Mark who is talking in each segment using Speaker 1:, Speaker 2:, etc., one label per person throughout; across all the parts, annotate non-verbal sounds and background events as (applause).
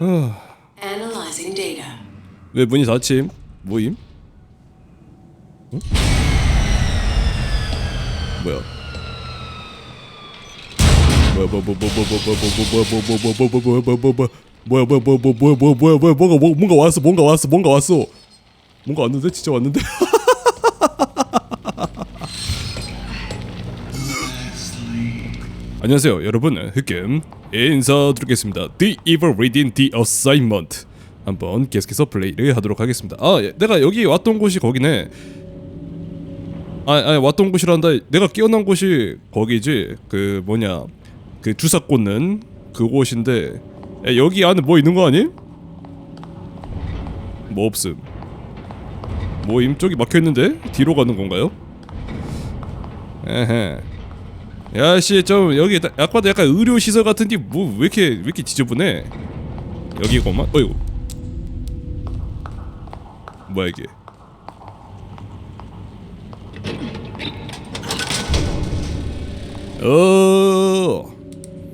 Speaker 1: Analyzing data.
Speaker 2: 왜 문이 닫힘? 뭐임? 응? 뭐야? 뭐야 뭐야 뭐야 뭐야 뭐야 뭐야 뭐야 뭐야 뭐야 뭐야 뭐야 뭐야 뭐야 뭐야 뭐야 뭐야 뭐야 뭐야 뭐야 뭐가 뭐- 뭔가 왔어 뭔가 왔어 뭔가 왔어 뭔가 왔는데 진짜 왔는데 안녕하세요 여러분. 흑겜 인사드리겠습니다. The Evil Reading The Assignment. 한번 계속해서 플레이를 하도록 하겠습니다. 아 예, 내가 여기 왔던 곳이 거기네. 아, 아 왔던 곳이란다. 내가 깨어난 곳이 거기지. 그 뭐냐 그 주사 꽂는 그곳인데 야, 여기 안에 뭐 있는 거 아니? 뭐 없음. 뭐임 쪽이 막혀있는데? 뒤로 가는 건가요? 에헤 야씨 좀 여기 봐도 약간 의료 시설 같은데 뭐 왜 이렇게 왜 이렇게 지저분해? 여기고만. 어이구. 뭐야 이게? 오,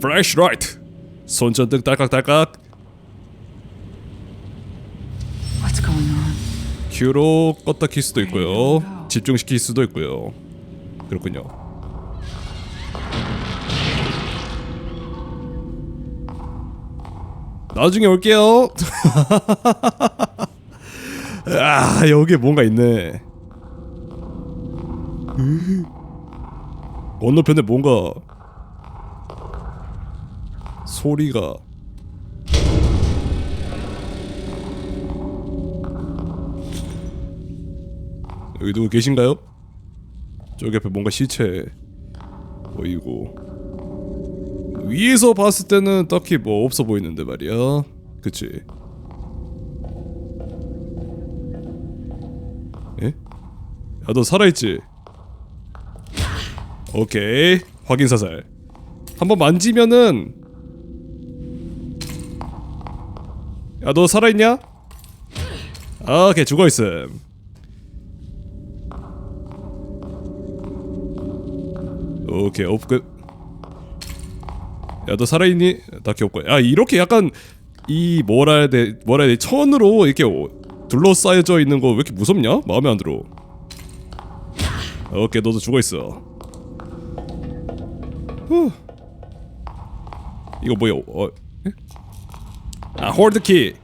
Speaker 2: 플래시 라이트. 손전등 딸깍딸깍. 큐로 껐다 킬 수도 있고요. 집중시킬 수도 있고요. 그렇군요. 나중에 올게요. (laughs) 아 여기 뭔가 있네. 으. (gasps) 건너편에 뭔가 소리가 여기 누구 계신가요? 저기 앞에 뭔가 시체 보이고 위에서 봤을 때는 딱히 뭐 없어 보이는데 말이야 그치? 에? 야 너 살아있지? 오케이 확인 사살 한번 만지면은 야 너 살아있냐? 아, 오케이 죽어있음 오케이 업끝 야 너 살아있니? 딱히 없고 야 이렇게 약간 이 뭐라 해야 돼 뭐라 해야 돼 천으로 이렇게 오- 둘러싸여져 있는 거 왜 이렇게 무섭냐? 마음에 안 들어 오케이 너도 죽어있어 후. 이거 뭐야 어, 에? 아 홀드키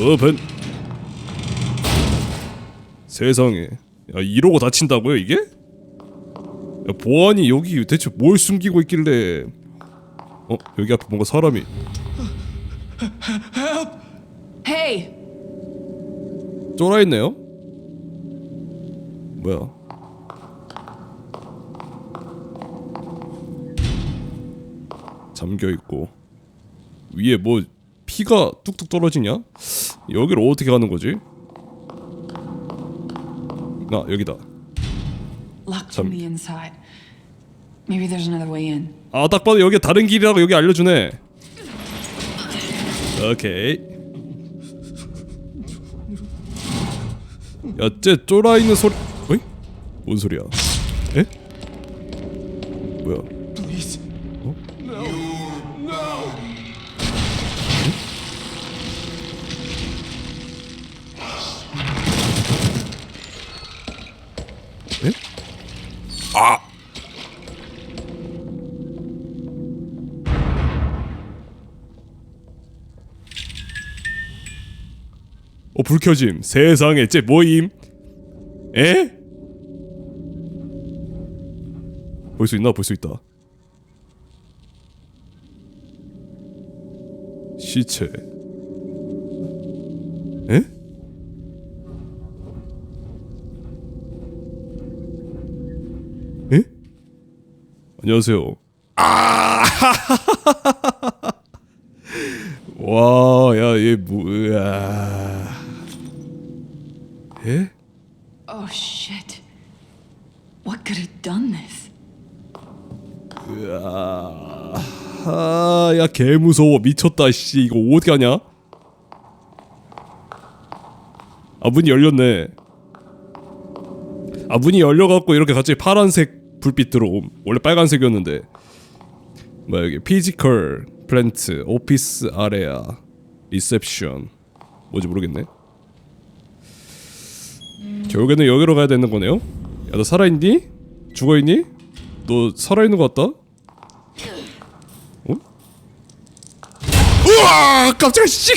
Speaker 2: 오픈 세상에 야 이러고 다친다고요 이게? 야 보안이 여기 대체 뭘 숨기고 있길래 어? 여기 앞에 뭔가 사람이
Speaker 3: Hey!
Speaker 2: 쫄아있네요? 뭐야 잠겨있고 위에 뭐 피가 뚝뚝 떨어지냐? 여기를 어떻게 가는 거지? 나 여기다
Speaker 3: Locked the inside. Maybe there's another way in.
Speaker 2: 아딱 봐도 여기 다른 길이라고 여기 알려주네 오케이 야쟤 쫄아 있는 소리 어이? 뭔 소리야 에? 불 켜짐. 세상에, 쟤 뭐임? 에? 볼 수 있나? 볼 수 있다. 시체. 에? 에? 안녕하세요. 아! (laughs) 와, 야, 얘 뭐야?
Speaker 3: Done this?
Speaker 2: 아, 야, 개 무서워. 미쳤다, 씨. 이거 어떻게 하냐? 아, 문이 열렸네. 아, 문이 열려갖고 이렇게 갑자기 파란색 불빛 들어옴 원래 빨간색이었는데 뭐야 여기 피지컬 플랜트 오피스 아레아 리셉션 뭐지 모르겠네 결국에는 여기로 가야 되는 거네요 야 너 살아있니? 죽어있니? 너 살아있는 거 같다? 어? 우와 깜짝이야 씨!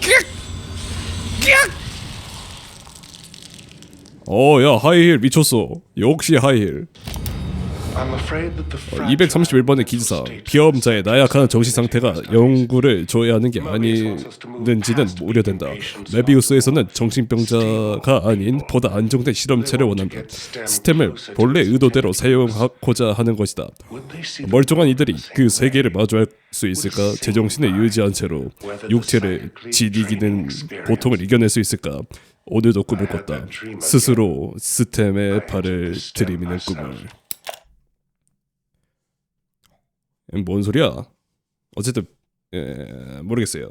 Speaker 2: 끼악! 어야 하이힐 미쳤어 역시 하이힐
Speaker 4: I'm afraid that the
Speaker 2: 어, 231번의 기지사 비험자의 나약한 정신 상태가 연구를 조회하는 게 아니는지는 우려된다. 메비우스에서는 정신병자가 아닌 보다 안정된 실험체를 원한다. 스템을 본래 의도대로 사용하고자 하는 것이다. 멀쩡한 이들이 그 세계를 마주할 수 있을까? 제정신을 유지한 채로 육체를 지니기는 고통을 이겨낼 수 있을까? 오늘도 꿈을 꿨다. 스스로 스템에 발을 들이미는 꿈을. 음, 뭔 소리야? 어쨌든 예, 모르겠어요.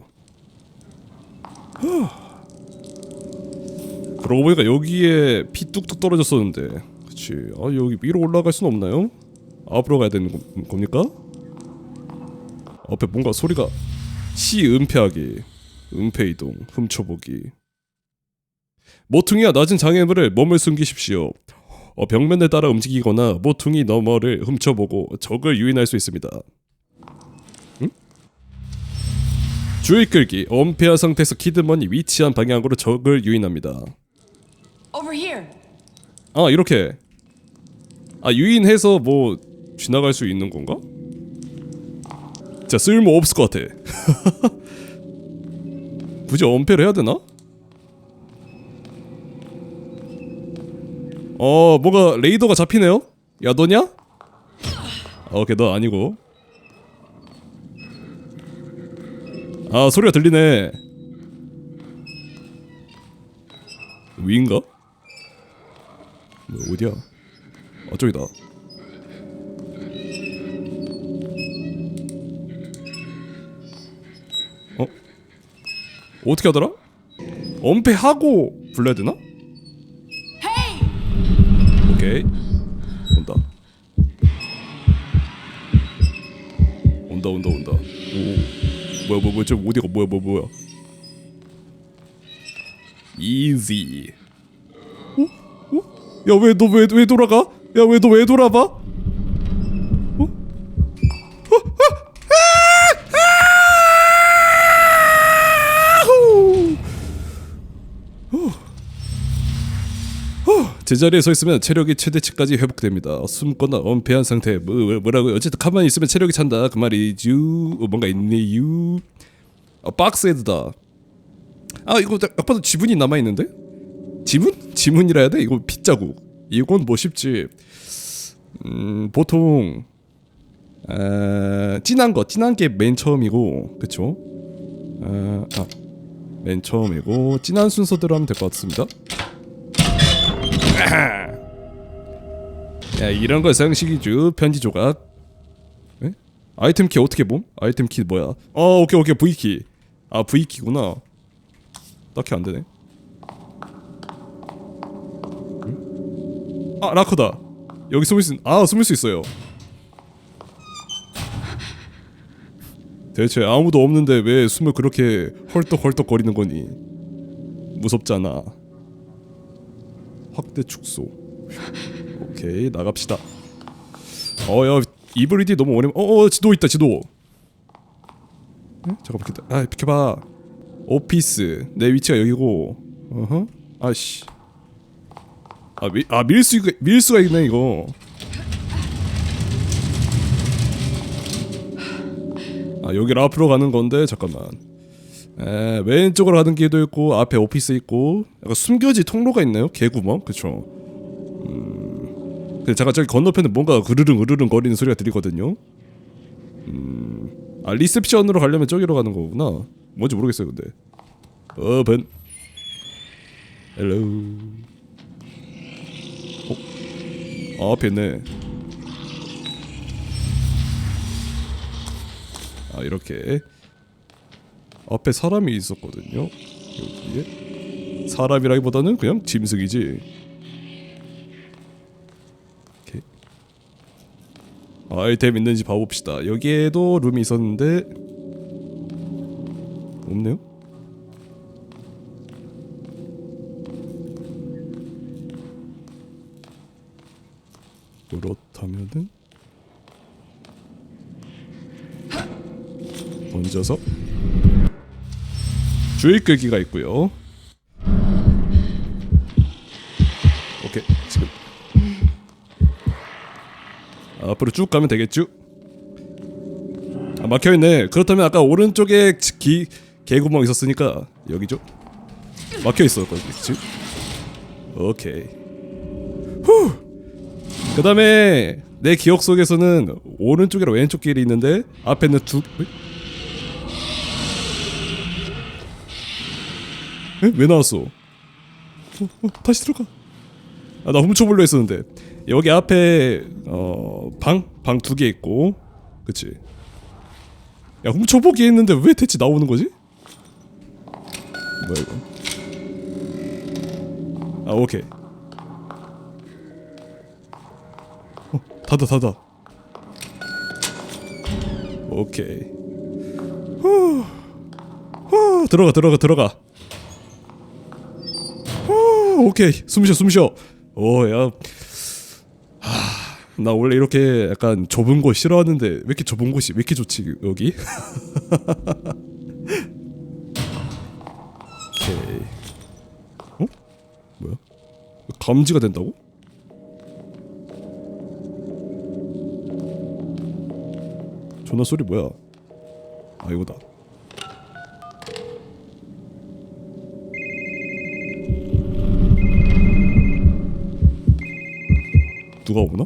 Speaker 2: 후. 그러고 보니까 여기에 피 뚝뚝 떨어졌었는데, 그렇지? 아 여기 위로 올라갈 수는 없나요? 앞으로 가야 되는 거, 겁니까? 앞에 뭔가 소리가 시 은폐하기, 은폐 이동, 훔쳐보기. 모퉁이와 낮은 장애물을 몸을 숨기십시오. 어, 벽면에 따라 움직이거나 모퉁이 너머를 훔쳐보고 적을 유인할 수 있습니다. 응? 주의 끌기 엄폐한 상태에서 키드먼이 위치한 방향으로 적을 유인합니다. 아 이렇게 아 유인해서 뭐 지나갈 수 있는 건가? 자 쓸모 없을 것 같아. (laughs) 굳이 엄폐를 해야 되나? 어 뭔가 레이더가 잡히네요. 야 너냐? 아, 오케이 너 아니고. 아 소리가 들리네. 위인가? 뭐 어디야? 아 저기다. 어? 어떻게 하더라? 엄폐하고 불러야 되나? 오케이 온다. 온다 온다 온다. 오 뭐야 뭐야 뭐야 저 어디가 뭐야 뭐야 뭐야. 이지. 어? 어? 야왜 너 왜 왜 돌아가? 야 왜 너 왜 돌아봐? 제자리에 서 있으면 체력이 최대치까지 회복됩니다. 숨거나 엄폐한 상태 뭐, 뭐- 뭐라고 어쨌든 가만히 있으면 체력이 찬다 그 말이죠. 어, 뭔가 있네요. 아, 박스헤드다. 아 이거 딱 봐도 지문이 남아 있는데? 지문? 지문이라 해야 돼? 이거 핏자국. 이건 뭐 쉽지. 음 보통 아, 진한 거 진한 게 맨 처음이고 그쵸? 아, 아, 맨 처음이고 진한 순서대로 하면 될 것 같습니다. 야 이런 거 상식이죠 편지 조각. 에? 아이템 키 어떻게 봄? 아이템 키 뭐야? 어 오케이 오케이. V키. 아 V키구나. 딱히 안 되네. 응? 아 라커다. 여기 숨을 수, 아 숨을 수 있어요. 대체 아무도 없는데 왜 숨을 그렇게 헐떡헐떡 거리는 거니? 무섭잖아 확대 축소. 오케이 나갑시다. 어야 이브리디 너무 어려워 어어 지도 있다 지도. 에? 잠깐만 기다 아 비켜봐. 오피스 내 위치가 여기고. 어허 아씨. 아, 미, 아 밀수가 있네 이거. 아 여기를 앞으로 가는 건데 잠깐만 에, 왼쪽으로 가는 길도 있고 앞에 오피스 있고 약간 숨겨진 통로가 있나요? 개구멍? 그쵸? 음... 잠깐 저기 건너편에 뭔가 으르릉 으르릉 거리는 소리가 들리거든요. 음... 아 리셉션으로 가려면 저기로 가는 거구나. 뭔지 모르겠어요 근데. 어벤. 헬로. 어? 아 앞에 있네. 아 이렇게 앞에 사람이 있었거든요. 여기에 사람이라기보다는 그냥 짐승이지. 오케이. 아이템 있는지 봐봅시다. 여기에도 룸이 있었는데 없네요. 그렇다면은 던져서 주의 끄기가 있고요. 오케이 지금 앞으로 쭉 가면 되겠죠? 아 막혀 있네 그렇다면 아까 오른쪽에 기 개구멍 있었으니까 여기죠? 막혀 있어 거기 그치? 오케이 후 그 다음에 내 기억 속에서는 오른쪽이랑 왼쪽 길이 있는데 앞에는 두 에? 에? 왜 나왔어? 어, 어, 다시 들어가. 아, 나 훔쳐보려 했었는데. 여기 앞에 어방? 방 두 개 있고. 그치. 야 훔쳐보기 했는데 왜 대체 나오는 거지? 뭐야 이거? 아 오케이. 어 닫아 닫아. 오케이. 후, 후. 들어가 들어가 들어가. 후, 오케이 숨 쉬어 숨 쉬어 오야 나 원래 이렇게 약간 좁은 곳 싫어하는데 왜 이렇게 좁은 곳이 왜 이렇게 좋지 여기? (laughs) 오케이. 어? 뭐야? 감지가 된다고? 전화 소리 뭐야? 아 이거다. 누가 오나?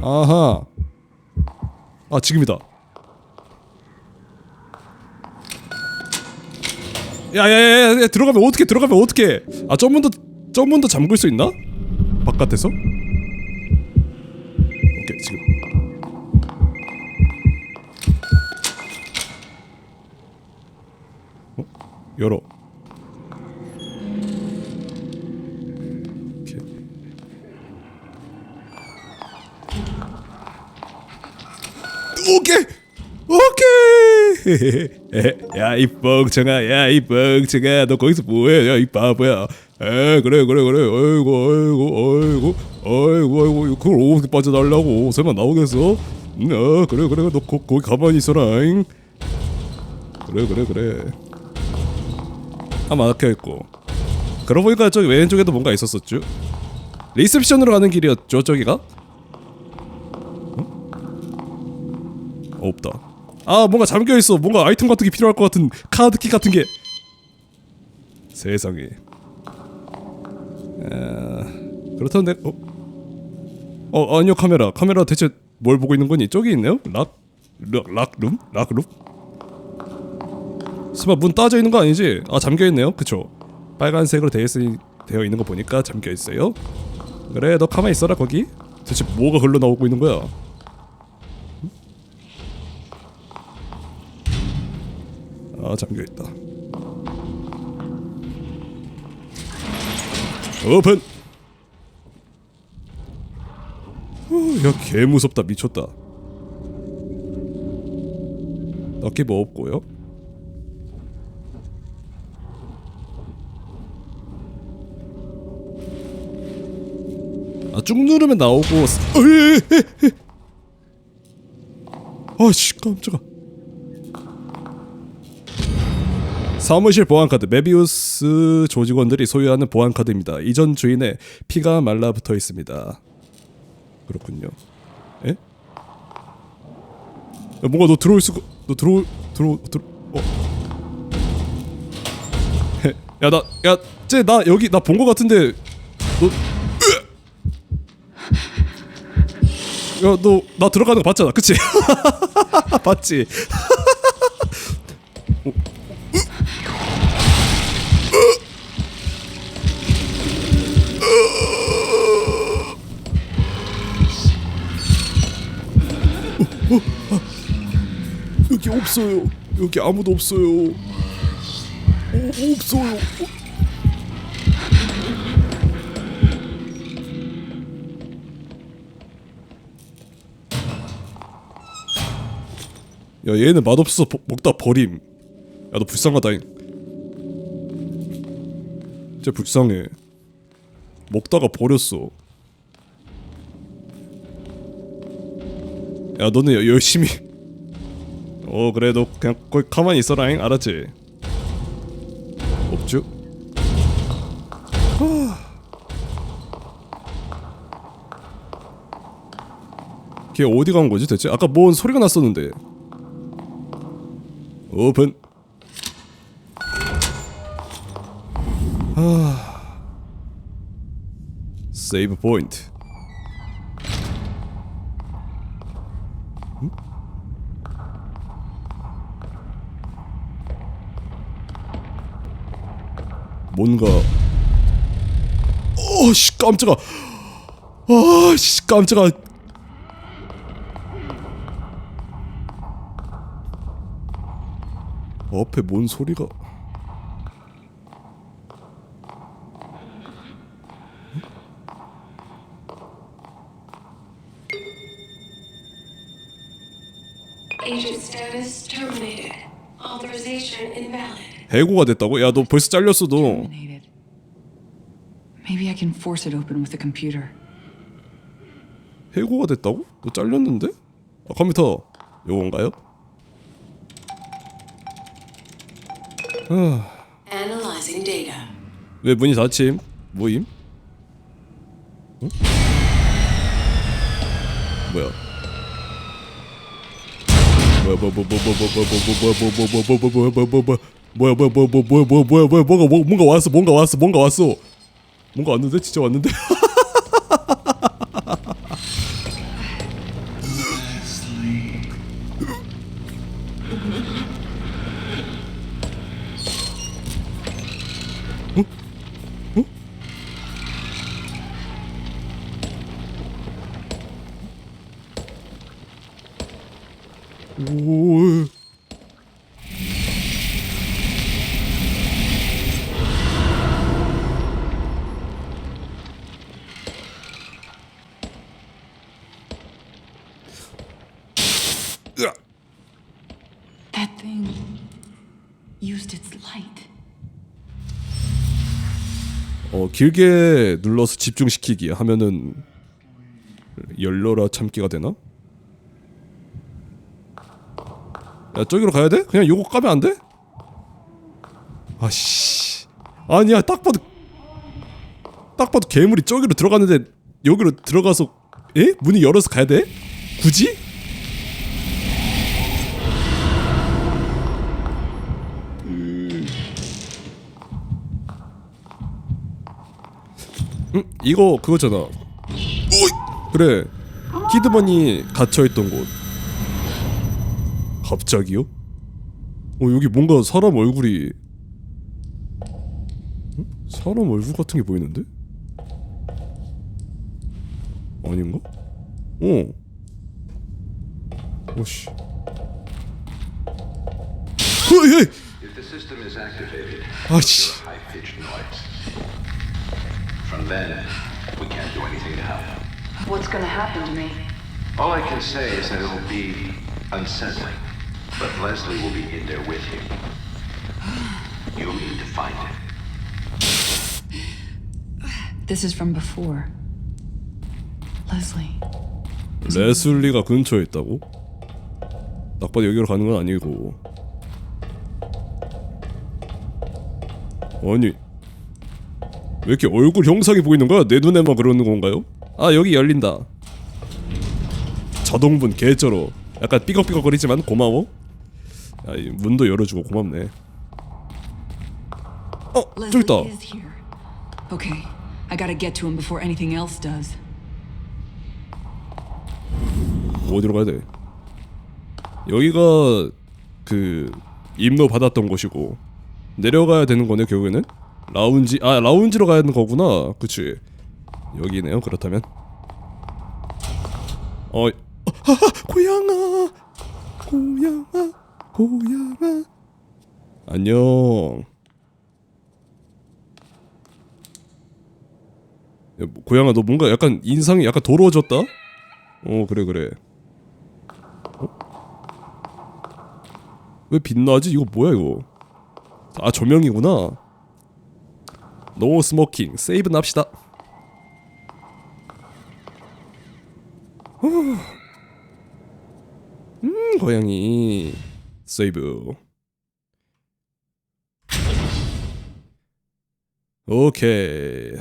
Speaker 2: 아하. 아 지금이다. 야야야야 들어가면 어떻게 들어가면 어떻게? 아 점문도 점문도 잠글 수 있나? 바깥에서? 오케이 지금. 어? 열어. 오케이. 오케이. (laughs) 야이 뻥청아. 야이 뻥청아. 너 거기서 뭐해? 야이 바보야. 에 그래 그래 그래. 어이구 어이구 어이구 어이구 어이구. 그걸 어떻게 빠져달라고. 설마 나오겠어? 음, 어 그래 그래. 너 거, 거기 가만히 있어라잉. 그래 그래 그래. 아 막혀있고. 그러고 보니까 저기 왼쪽에도 뭔가 있었었죠? 리셉션으로 가는 길이었죠 저기가 없다. 아 뭔가 잠겨 있어. 뭔가 아이템 같은 게 필요할 것 같은 카드키 같은 게. 세상에. 아, 그렇다면 내 어? 어 아니요 카메라. 카메라 대체 뭘 보고 있는 거니? 저기 있네요. 락, 락 락룸 락룸. 설마 문 따져 있는 거 아니지? 아 잠겨 있네요. 그쵸? 빨간색으로 되어, 있, 되어 있는 거 보니까 잠겨 있어요. 그래 너 가만 히 있어라 거기. 대체 뭐가 흘러 나오고 있는 거야? 아 잠겨 있다. 오픈. 야개 무섭다 미쳤다. 딱히 뭐 없고요. 아 쭉 누르면 나오고. 아씨 깜짝아. 사무실 보안카드 메비우스 조직원들이 소유하는 보안카드입니다. 이전 주인의 피가 말라붙어 있습니다. 그렇군요. 에? 야, 뭔가 너 들어올 수가 너 들어 들어 들어 어. 야 나 야 쟤 나 여기 나 본 거 같은데 너 야 너 나 들어가는 거 봤잖아 그치? (laughs) 봤지? 여기 없어요. 여기 아무도 없어요. 어, 없어요. 야 얘는 맛없어서 버, 먹다 버림 야 너 불쌍하다잉 진짜 불쌍해 먹다가 버렸어 야 너는 열심히 어 그래 너 그냥 거기 가만히 있어라잉 알았지? 없죠 걔 어디 간 거지 대체? 아까 뭔 소리가 났었는데. 오픈. 아 세이브 포인트 뭔가 어씨 깜짝아 아씨 깜짝아 앞에 뭔 소리가
Speaker 1: Agent status terminated. Authorization invalid.
Speaker 2: 해고가 됐다고? 야 너 벌써 잘렸어 너
Speaker 3: Terminated. Maybe I can force it open with the computer.
Speaker 2: 해고가 됐다고? 너 잘렸는데? 아 컴퓨터 요건가요?
Speaker 1: Analyzing data.
Speaker 2: 왜 문이 닫힘? 뭐임? 어? 뭐야? 뭐야 뭐야 뭐야 뭐야 뭐야 뭐야 뭐야 뭐야 뭐야 뭐야 뭐야 뭐야 뭐야 뭐야 뭐야 뭐야 뭐야 뭐야 뭐야 뭐야 뭐야 뭐가 뭐- 뭔가 왔어 뭔가 왔어 뭔가 왔어. 뭔가 왔는데? 진짜 왔는데 (laughs)
Speaker 3: thing used its light.
Speaker 2: 어 길게 눌러서 집중시키기 하면은 열려라 참기가 되나? 야 저기로 가야 돼? 그냥 요거 까면 안 돼? 아씨 아니야 딱 봐도 딱 봐도 괴물이 저기로 들어갔는데 여기로 들어가서 에? 문이 열어서 가야 돼? 굳이? 응? 이거 그거잖아. 오이! 그래. 키드먼이 갇혀있던 곳. 갑자기요? 어 여기 뭔가 사람 얼굴이 응? 사람 얼굴 같은 게 보이는데? 아닌가? 어. 오씨. 어이! 아씨.
Speaker 5: From then, we can't do anything to help.
Speaker 3: What's gonna happen to me?
Speaker 5: All I can say is that it'll be unsettling. But Leslie will be in there with you. You'll need to find him.
Speaker 3: This is from before. Leslie.
Speaker 2: 레슬리가 근처에 있다고? 딱 봐도 여기로 가는 건 아니고 아니 왜 이렇게 얼굴 형상이 보이는 거야? 내 눈에만 그러는 건가요? 아 여기 열린다 자동문 개쩔어 약간 삐걱삐걱거리지만 고마워 야, 이 문도 열어주고 고맙네 어 저기 있다.
Speaker 3: Okay, I gotta get to him before anything else does.
Speaker 2: 어디로 가야 돼? 여기가 그 임로 받았던 곳이고 내려가야 되는 거네 결국에는 라운지 아 라운지로 가야 하는 거구나. 그치? 여기네요 그렇다면. 어 하하, (laughs) 고양아! 고양아! 고양아! 안녕. 야, 뭐, 고양아 너 뭔가 약간 인상이 약간 더러워졌다? 어 그래 그래. 왜 빛나지? 이거 뭐야 이거? 아 조명이구나. 노 스모킹 세이브 납시다. 후. 음 고양이 세이브. 오케이.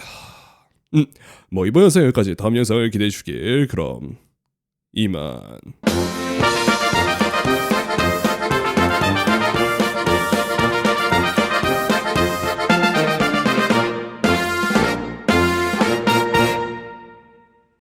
Speaker 2: 음, 뭐 이번 영상 여기까지 다음 영상을 기대해 주길 그럼 이만.